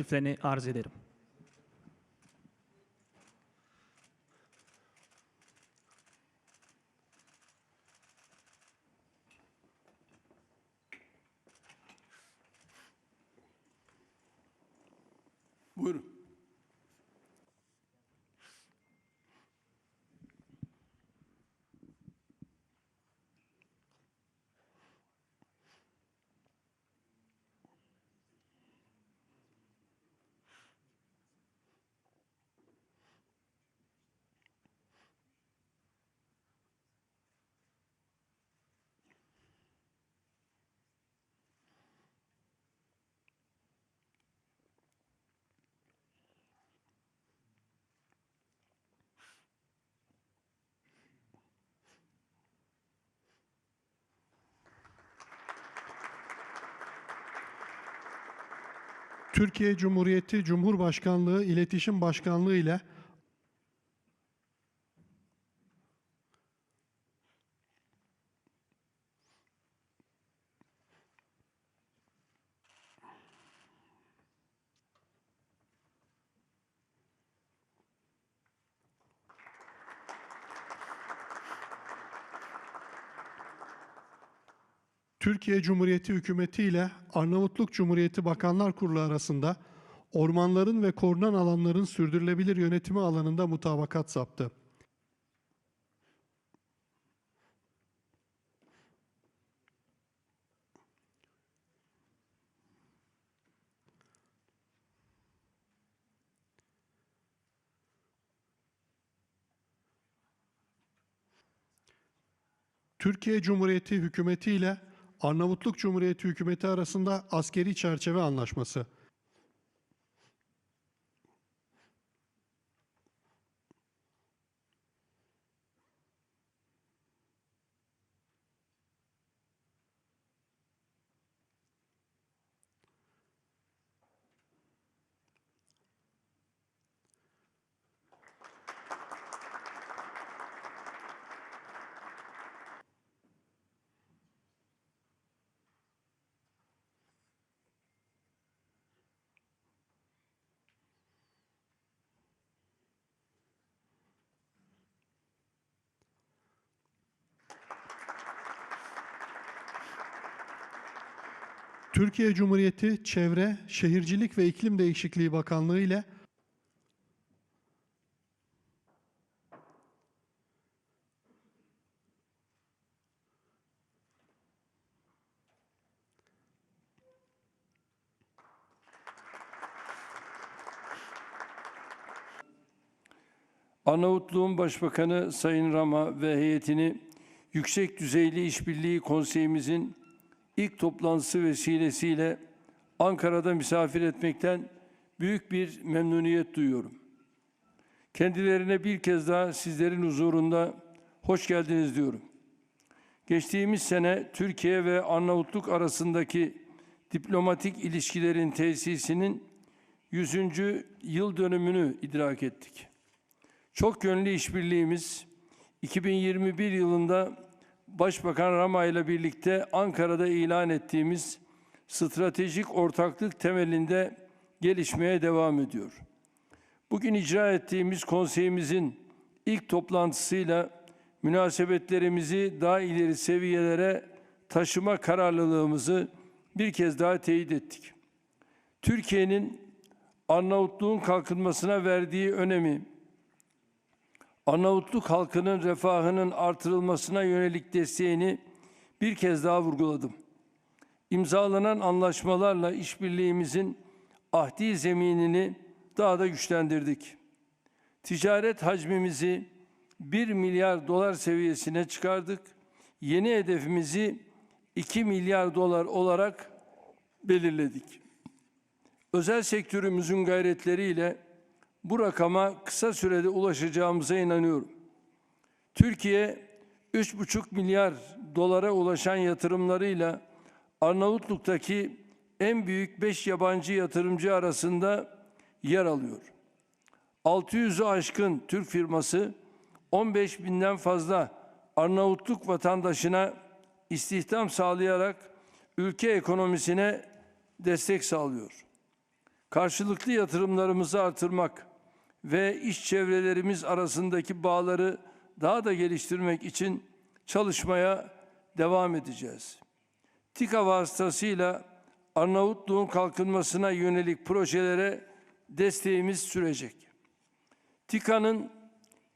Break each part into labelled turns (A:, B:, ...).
A: teşriflerini arz ederim.
B: Türkiye Cumhuriyeti Cumhurbaşkanlığı İletişim Başkanlığı ile Türkiye Cumhuriyeti Hükümeti ile Arnavutluk Cumhuriyeti Bakanlar Kurulu arasında ormanların ve korunan alanların sürdürülebilir yönetimi alanında mutabakat saptı. Türkiye Cumhuriyeti Hükümeti ile Arnavutluk Cumhuriyeti Hükümeti arasında askeri çerçeve anlaşması. Türkiye Cumhuriyeti Çevre, Şehircilik ve İklim Değişikliği Bakanlığı ile
C: Arnavutluğun Başbakanı Sayın Rama ve heyetini Yüksek Düzeyli İşbirliği Konseyimizin ilk toplantısı vesilesiyle Ankara'da misafir etmekten büyük bir memnuniyet duyuyorum. Kendilerine bir kez daha sizlerin huzurunda hoş geldiniz diyorum. Geçtiğimiz sene Türkiye ve Arnavutluk arasındaki diplomatik ilişkilerin tesisinin 100. yıl dönümünü idrak ettik. Çok yönlü işbirliğimiz 2021 yılında Başbakan Rama ile birlikte Ankara'da ilan ettiğimiz stratejik ortaklık temelinde gelişmeye devam ediyor. Bugün icra ettiğimiz konseyimizin ilk toplantısıyla münasebetlerimizi daha ileri seviyelere taşıma kararlılığımızı bir kez daha teyit ettik. Türkiye'nin Arnavutluğun kalkınmasına verdiği önemi, Arnavutluk halkının refahının artırılmasına yönelik desteğini bir kez daha vurguladım. İmzalanan anlaşmalarla işbirliğimizin ahdi zeminini daha da güçlendirdik. Ticaret hacmimizi 1 milyar dolar seviyesine çıkardık. Yeni hedefimizi 2 milyar dolar olarak belirledik. Özel sektörümüzün gayretleriyle bu rakama kısa sürede ulaşacağımıza inanıyorum. Türkiye 3,5 milyar dolara ulaşan yatırımlarıyla Arnavutluk'taki en büyük 5 yabancı yatırımcı arasında yer alıyor. 600'ü aşkın Türk firması 15 binden fazla Arnavutluk vatandaşına istihdam sağlayarak ülke ekonomisine destek sağlıyor. karşılıklı yatırımlarımızı artırmak ve iş çevrelerimiz arasındaki bağları daha da geliştirmek için çalışmaya devam edeceğiz. TİKA vasıtasıyla Arnavutluğun kalkınmasına yönelik projelere desteğimiz sürecek. TİKA'nın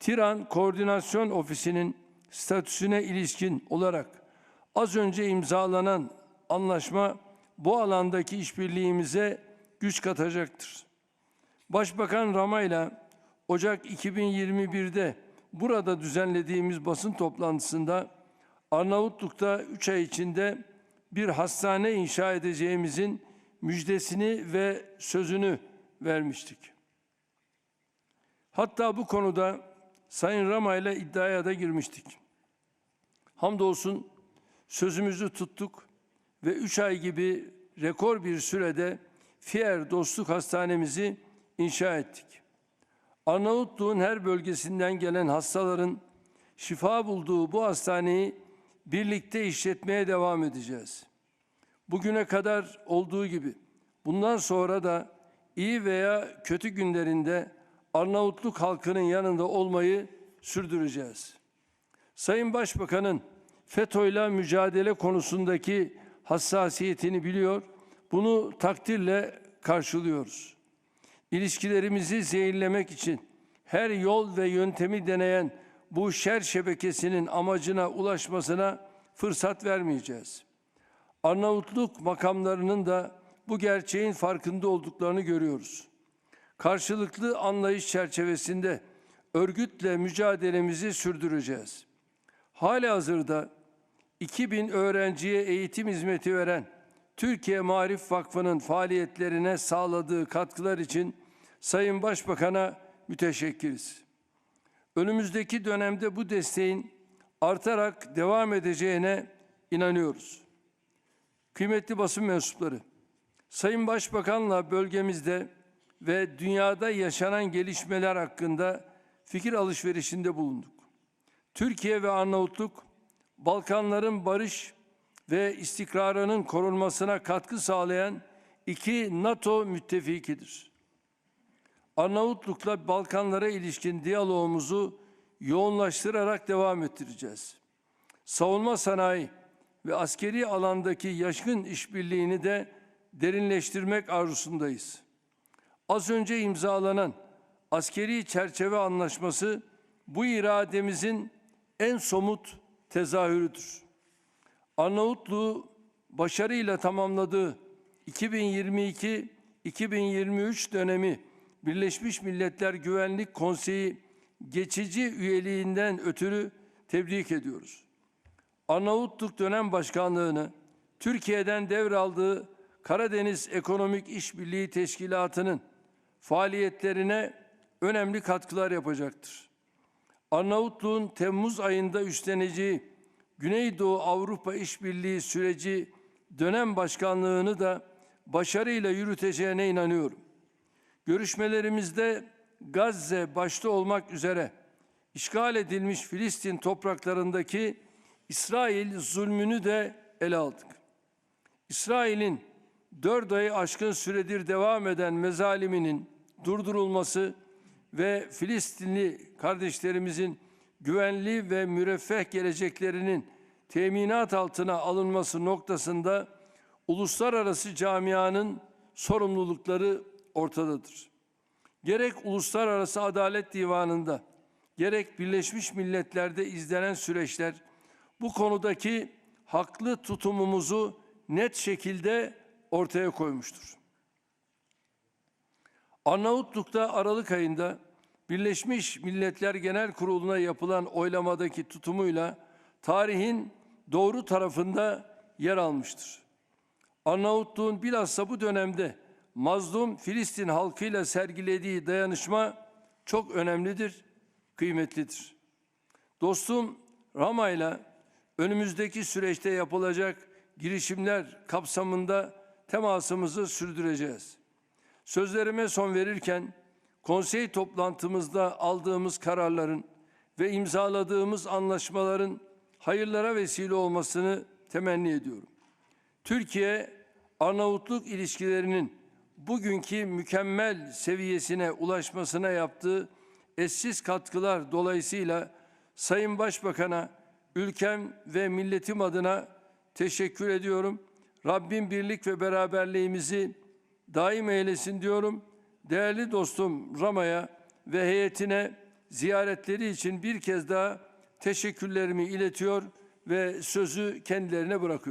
C: Tiran Koordinasyon Ofisi'nin statüsüne ilişkin olarak az önce imzalanan anlaşma bu alandaki işbirliğimize güç katacaktır. Başbakan Rama ile Ocak 2021'de burada düzenlediğimiz basın toplantısında Arnavutluk'ta 3 ay içinde bir hastane inşa edeceğimizin müjdesini ve sözünü vermiştik. Hatta bu konuda Sayın Rama ile iddiaya da girmiştik. Hamdolsun sözümüzü tuttuk ve 3 ay gibi rekor bir sürede Fier Dostluk Hastanemizi inşa ettik. Arnavutluğun her bölgesinden gelen hastaların şifa bulduğu bu hastaneyi birlikte işletmeye devam edeceğiz. Bugüne kadar olduğu gibi bundan sonra da iyi veya kötü günlerinde Arnavutluk halkının yanında olmayı sürdüreceğiz. Sayın Başbakan'ın FETÖ'yle mücadele konusundaki hassasiyetini biliyor, bunu takdirle karşılıyoruz. İlişkilerimizi zehirlemek için her yol ve yöntemi deneyen bu şer şebekesinin amacına ulaşmasına fırsat vermeyeceğiz. Arnavutluk makamlarının da bu gerçeğin farkında olduklarını görüyoruz. Karşılıklı anlayış çerçevesinde örgütle mücadelemizi sürdüreceğiz. Halihazırda 2000 öğrenciye eğitim hizmeti veren Türkiye Marif Vakfı'nın faaliyetlerine sağladığı katkılar için Sayın Başbakan'a müteşekkiriz. Önümüzdeki dönemde bu desteğin artarak devam edeceğine inanıyoruz. Kıymetli basın mensupları, Sayın Başbakan'la bölgemizde ve dünyada yaşanan gelişmeler hakkında fikir alışverişinde bulunduk. Türkiye ve Arnavutluk, Balkanların barış ve istikrarının korunmasına katkı sağlayan iki NATO müttefikidir. Arnavutluk'la Balkanlara ilişkin diyalogumuzu yoğunlaştırarak devam ettireceğiz. Savunma sanayi ve askeri alandaki yaşkın işbirliğini de derinleştirmek arzusundayız. Az önce imzalanan askeri çerçeve anlaşması bu irademizin en somut tezahürüdür. Arnavutluğu başarıyla tamamladığı 2022-2023 dönemi Birleşmiş Milletler Güvenlik Konseyi geçici üyeliğinden ötürü tebrik ediyoruz. Arnavutluk dönem başkanlığını Türkiye'den devraldığı Karadeniz Ekonomik İşbirliği Teşkilatı'nın faaliyetlerine önemli katkılar yapacaktır. Arnavutluğun Temmuz ayında üstleneceği Güneydoğu Avrupa İşbirliği süreci dönem başkanlığını da başarıyla yürüteceğine inanıyorum. Görüşmelerimizde Gazze başta olmak üzere işgal edilmiş Filistin topraklarındaki İsrail zulmünü de ele aldık. İsrail'in dört ayı aşkın süredir devam eden mezaliminin durdurulması ve Filistinli kardeşlerimizin güvenli ve müreffeh geleceklerinin teminat altına alınması noktasında uluslararası camianın sorumlulukları ortadadır. Gerek Uluslararası Adalet Divanı'nda gerek Birleşmiş Milletler'de izlenen süreçler bu konudaki haklı tutumumuzu net şekilde ortaya koymuştur. Arnavutluk'ta Aralık ayında Birleşmiş Milletler Genel Kurulu'na yapılan oylamadaki tutumuyla tarihin doğru tarafında yer almıştır. Arnavutluğun bilhassa bu dönemde mazlum Filistin halkıyla sergilediği dayanışma çok önemlidir, kıymetlidir. Dostum Rama ile önümüzdeki süreçte yapılacak girişimler kapsamında temasımızı sürdüreceğiz. Sözlerime son verirken konsey toplantımızda aldığımız kararların ve imzaladığımız anlaşmaların hayırlara vesile olmasını temenni ediyorum. Türkiye Arnavutluk ilişkilerinin bugünkü mükemmel seviyesine ulaşmasına yaptığı eşsiz katkılar dolayısıyla Sayın Başbakan'a ülkem ve milletim adına teşekkür ediyorum. Rabbim birlik ve beraberliğimizi daim eylesin diyorum. Değerli dostum Rama'ya ve heyetine ziyaretleri için bir kez daha teşekkürlerimi iletiyor ve sözü kendilerine bırakıyorum.